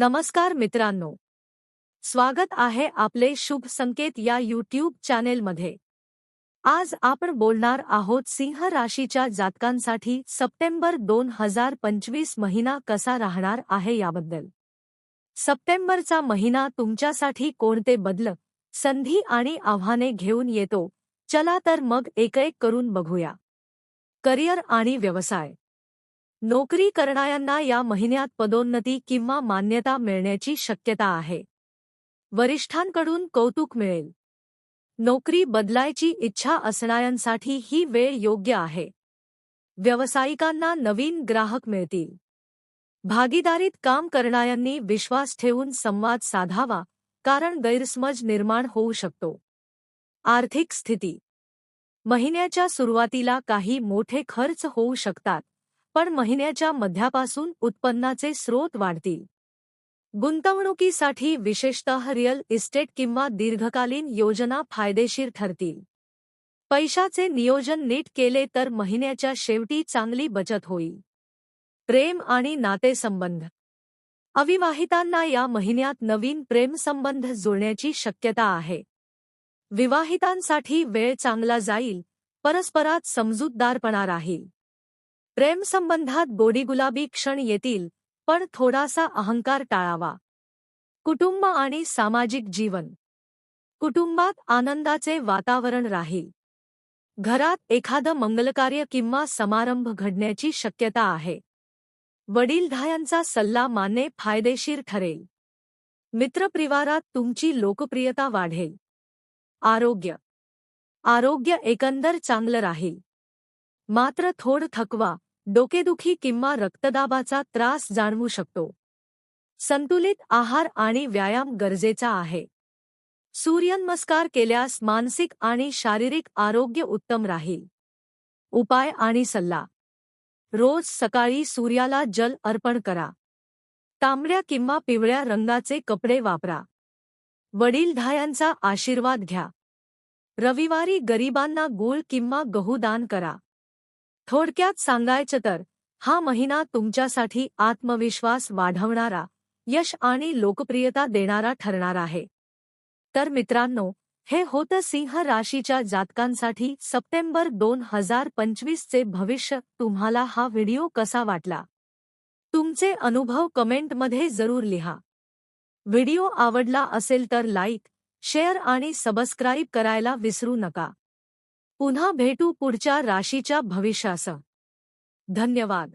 नमस्कार मित्रांनो. स्वागत आहे आपले शुभ संकेत या यूट्यूब चॅनेलमध्ये. आज आपण बोलणार आहोत सिंह राशीच्या जातकांसाठी सप्टेंबर दोन हजार पंचवीस महिना कसा राहणार आहे याबद्दल. सप्टेंबरचा महिना तुमच्यासाठी कोणते बदल संधी आणि आव्हाने घेऊन येतो चला तर मग एक एक करून बघूया. करिअर आणि व्यवसाय. नोकरी करणाऱ्यांना या महिन्यात पदोन्नती किंवा मान्यता मिळण्याची शक्यता आहे. वरिष्ठांकडून कौतुक मिळेल. नोकरी बदलायची इच्छा असणाऱ्यांसाठी ही वेळ योग्य आहे. व्यावसायिकांना नवीन ग्राहक मिळतील. भागीदारीत काम करणाऱ्यांनी विश्वास ठेवून संवाद साधावा कारण गैरसमज निर्माण होऊ शकतो. आर्थिक स्थिती. महिन्याच्या सुरुवातीला काही मोठे खर्च होऊ शकतात. पण महिन्याच्या मध्यापासून उत्पन्नाचे स्रोत वाढतील. गुंतवणुकीसाठी विशेषतः रिअल इस्टेट किंवा दीर्घकालीन योजना फायदेशीर ठरतील. पैशाचे नियोजन नीट केले तर महिन्याच्या शेवटी चांगली बचत होईल. प्रेम आणि नातेसंबंध. अविवाहितांना या महिन्यात नवीन प्रेमसंबंध जुळण्याची शक्यता आहे. विवाहितांसाठी वेळ चांगला जाईल परस्परात समजूतदारपणा राहील. प्रेमसंबंधात गोडीगुलाबी क्षण येतील पण थोडासा अहंकार टाळावा. कुटुंब आणि सामाजिक जीवन. कुटुंबात आनंदाचे वातावरण राहील. घरात एखादं मंगलकार्य किंवा समारंभ घडण्याची शक्यता आहे. वडीलधायांचा सल्ला मानणे फायदेशीर ठरेल. मित्रपरिवारात तुमची लोकप्रियता वाढेल. आरोग्य. आरोग्य एकंदर चांगलं राहील. मात्र थोड थकवा डोकेदुखी किंवा रक्तदाबाचा त्रास जाणवू शकतो. संतुलित आहार आणि व्यायाम गरजेचा आहे. सूर्यनमस्कार केल्यास मानसिक आणि शारीरिक आरोग्य उत्तम राहील. उपाय आणि सल्ला. रोज सकाळी सूर्याला जल अर्पण करा. तांबड्या किंवा पिवळ्या रंगाचे कपडे वापरा. वडीलधायांचा आशीर्वाद घ्या. रविवारी गरिबांना गूळ किंवा गहू दान करा. थोडक्यात सांगायचं तर हा महिना तुमच्यासाठी आत्मविश्वास वाढवणारा यश आणि लोकप्रियता देणारा ठरणार आहे. तर मित्रांनो हे होतं सिंह राशीच्या जातकांसाठी सप्टेंबर दोन हजार पंचवीसचे भविष्य तुम्हाला हा व्हिडिओ कसा वाटला? तुमचे अनुभव कमेंटमध्ये जरूर लिहा. व्हिडिओ आवडला असेल तर लाईक शेअर आणि सबस्क्राईब करायला विसरू नका. पुन्हा भेटू पुढच्या राशीच्या भविष्यासह. धन्यवाद.